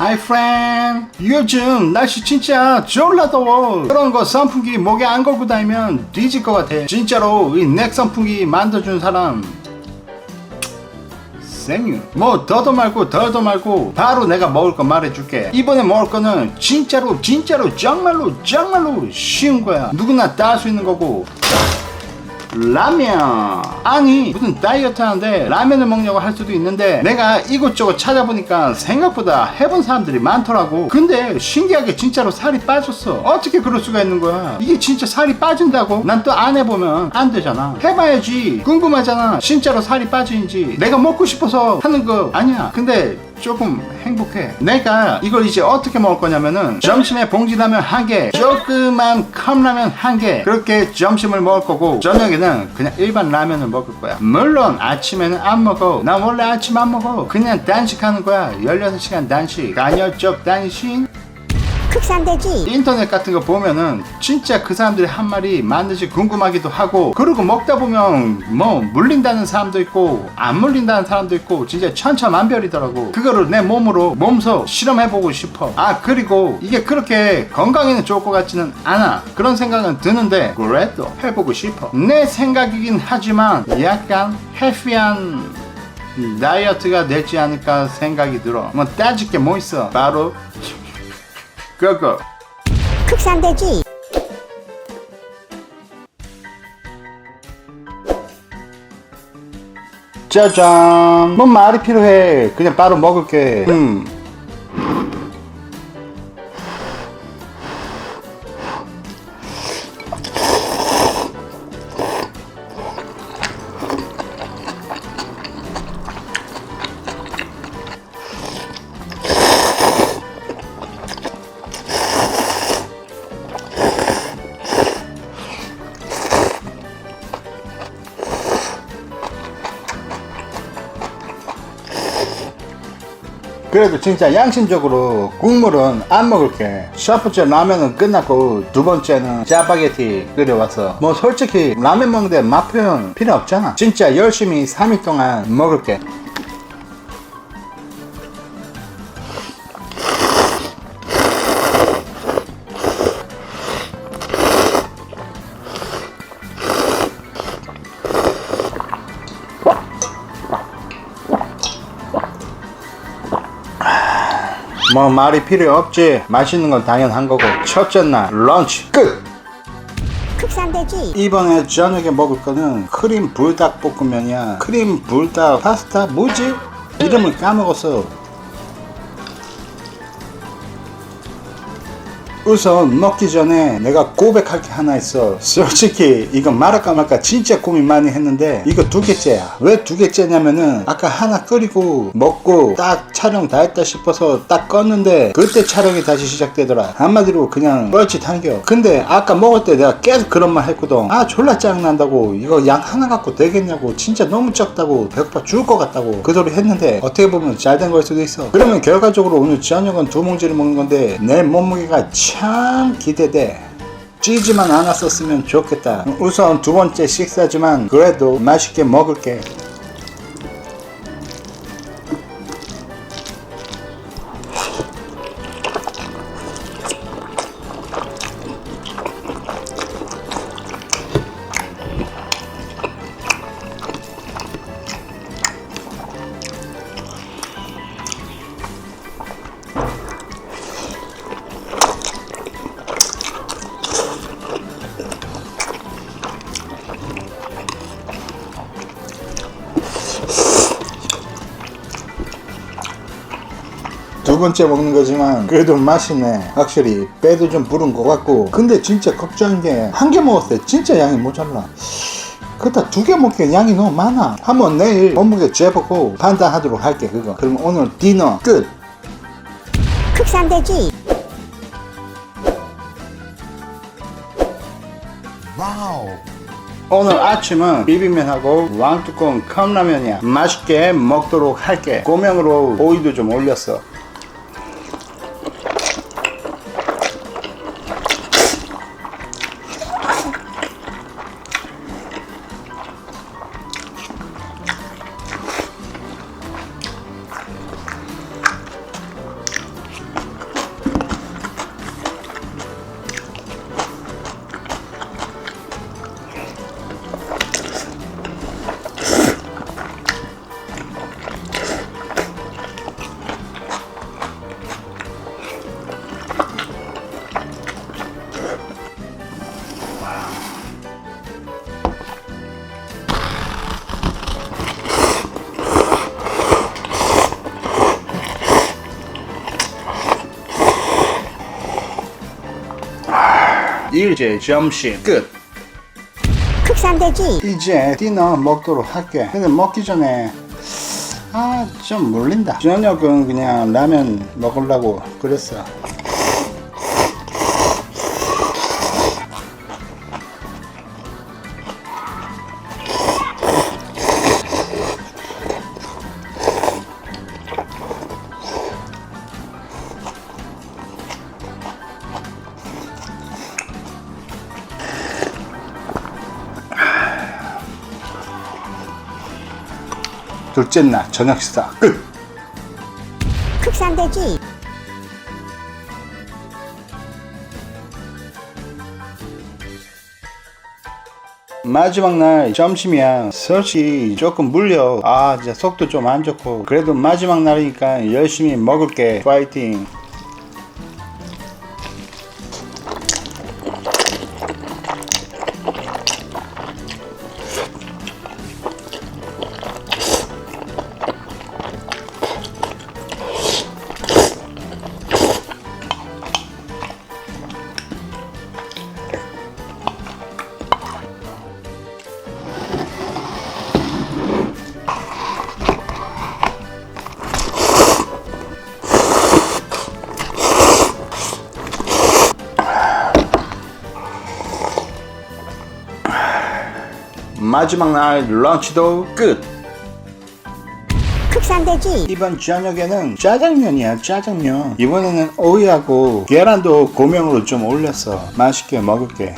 Hi friend. 요즘 날씨 진짜 졸라 더워. 그런 거 선풍기 목에 안 걸고 다니면 뒤질 것 같아. 진짜로 이 넥 선풍기 만들어준 사람. 생유. 뭐 더도 말고 더도 말고 바로 내가 먹을 거 말해줄게. 이번에 먹을 거는 진짜로 진짜로 정말로 정말로 쉬운 거야. 누구나 딸수 있는 거고 라면. 아니 무슨 다이어트 하는데 라면을 먹냐고 할 수도 있는데 내가 이곳저곳 찾아보니까 생각보다 해본 사람들이 많더라고. 근데 신기하게 진짜로 살이 빠졌어. 어떻게 그럴 수가 있는 거야? 이게 진짜 살이 빠진다고? 난 또 안 해보면 안 되잖아. 해봐야지. 궁금하잖아. 진짜로 살이 빠지는지. 내가 먹고 싶어서 하는 거 아니야. 근데 조금 행복해. 내가 이걸 이제 어떻게 먹을 거냐면은 점심에 봉지라면 한 개, 조그만 컵라면 한 개, 그렇게 점심을 먹을 거고 저녁에는 그냥 일반 라면을 먹을 거야. 물론 아침에는 안 먹어. 나 원래 아침 안 먹어. 그냥 단식하는 거야. 16시간 단식. 간헐적 단식. 극산돼지. 인터넷 같은 거 보면은 진짜 그 사람들이 한 말이 맞는지 궁금하기도 하고 그리고 먹다 보면 뭐 물린다는 사람도 있고 안 물린다는 사람도 있고 진짜 천차만별이더라고. 그거를 내 몸으로 몸소 실험해보고 싶어. 아 그리고 이게 그렇게 건강에는 좋을 것 같지는 않아. 그런 생각은 드는데 그래도 해보고 싶어. 내 생각이긴 하지만 약간 해피한 다이어트가 되지 않을까 생각이 들어. 뭐 따질 게 뭐 있어? 바로 그거. 극산돼지. 짜잔. 뭐 말이 필요해? 그냥 바로 먹을게. 음. 그래도 진짜 양심적으로 국물은 안 먹을게. 첫 번째 라면은 끝났고 두 번째는 짜파게티 끓여왔어 뭐 솔직히 라면 먹는데 맛 표현 필요 없잖아. 진짜 열심히 3일 동안 먹을게 뭐 말이 필요 없지. 맛있는 건 당연한 거고. 첫째 날 런치. 끝! 극산돼지. 이번에 저녁에 먹을 거는 크림 불닭 볶음면이야. 크림 불닭 파스타 뭐지? 이름을 까먹었어 우선 먹기 전에 내가 고백할 게 하나 있어. 솔직히 이거 말할까 말까 진짜 고민 많이 했는데 이거 두 개째야. 왜 두 개째냐면은 아까 하나 끓이고 먹고 딱 촬영 다 했다 싶어서 딱 껐는데 그때 촬영이 다시 시작되더라. 한마디로 그냥 뻘짓 한겨. 근데 아까 먹을 때 내가 계속 그런 말 했거든. 아 졸라 짜증난다고. 이거 양 하나 갖고 되겠냐고. 진짜 너무 적다고. 배고파 죽을 것 같다고. 그 소리 했는데 어떻게 보면 잘 된 걸 수도 있어. 그러면 결과적으로 오늘 저녁은 두 뭉치를 먹는 건데 내 몸무게가 참 기대돼. 찌지만 않았었으면 좋겠다. 우선 두 번째 식사지만 그래도 맛있게 먹을게 번째 먹는 거지만 그래도 맛있네. 확실히 배도 좀 부른 것 같고. 근데 진짜 걱정인 게 한 개 먹었을 때 진짜 양이 모자라 그렇다 두 개 먹기엔 양이 너무 많아. 한번 내일 몸무게 재보고 판단하도록 할게 그거. 그럼 오늘 디너 끝. 극산돼지. 오늘 아침은 비빔면하고 왕뚜껑 컵라면이야. 맛있게 먹도록 할게. 고명으로 오이도 좀 올렸어 일제 점심. 끝. 극산돼지. 이제 디너 먹도록 할게. 근데 먹기 전에 아 좀 물린다. 저녁은 그냥 라면 먹으려고 그랬어 둘째 날 저녁 식사 끝. 극산돼지 마지막 날 점심이야. 솔직히 조금 물려. 아 진짜 속도 좀 안 좋고. 그래도 마지막 날이니까 열심히 먹을게. 파이팅 마지막 날 런치도 끝. 극산돼지. 이번 저녁에는 짜장면이야 짜장면. 이번에는 오이하고 계란도 고명으로 좀 올렸어 맛있게 먹을게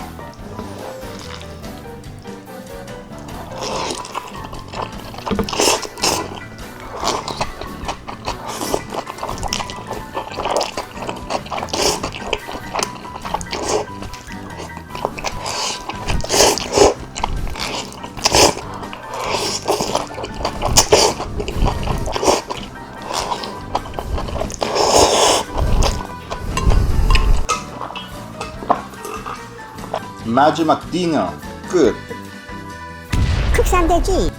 마지막 디너 끝. 극산돼지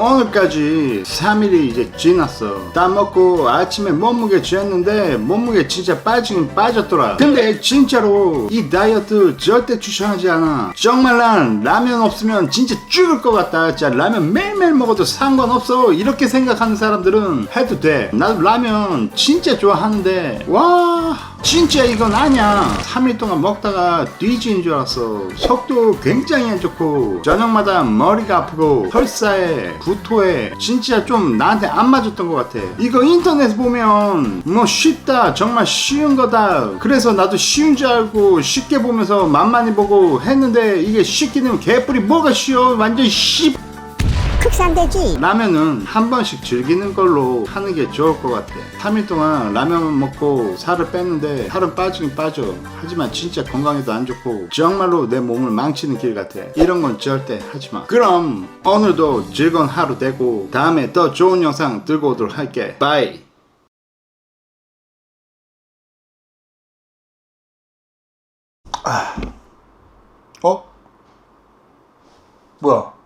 오늘까지 3일이 이제 지났어. 다 먹고 아침에 몸무게 쟀는데 몸무게 진짜 빠지긴 빠졌더라. 근데 진짜로 이 다이어트 절대 추천하지 않아. 정말 난 라면 없으면 진짜 죽을 것 같다. 진짜 라면 매일매일 먹어도 상관없어. 이렇게 생각하는 사람들은 해도 돼. 나도 라면 진짜 좋아하는데 와 진짜 이건 아니야. 3일 동안 먹다가 뒤지인 줄 알았어. 속도 굉장히 안 좋고 저녁마다 머리가 아프고 설사에 구토에 진짜 좀 나한테 안 맞았던 것 같아. 이거 인터넷 보면 뭐 쉽다 정말 쉬운 거다. 그래서 나도 쉬운 줄 알고 쉽게 보면서 만만히 보고 했는데 이게 쉽게 되면 개뿔이 뭐가 쉬워 완전 씨. 극산돼지 라면은 한 번씩 즐기는 걸로 하는 게 좋을 것 같아. 3일 동안 라면만 먹고 살을 뺐는데 살은 빠지긴 빠져. 하지만 진짜 건강에도 안 좋고 정말로 내 몸을 망치는 길 같아. 이런 건 절대 하지 마. 그럼 오늘도 즐거운 하루 되고 다음에 더 좋은 영상 들고 오도록 할게. 바이. 아. 어? 뭐야?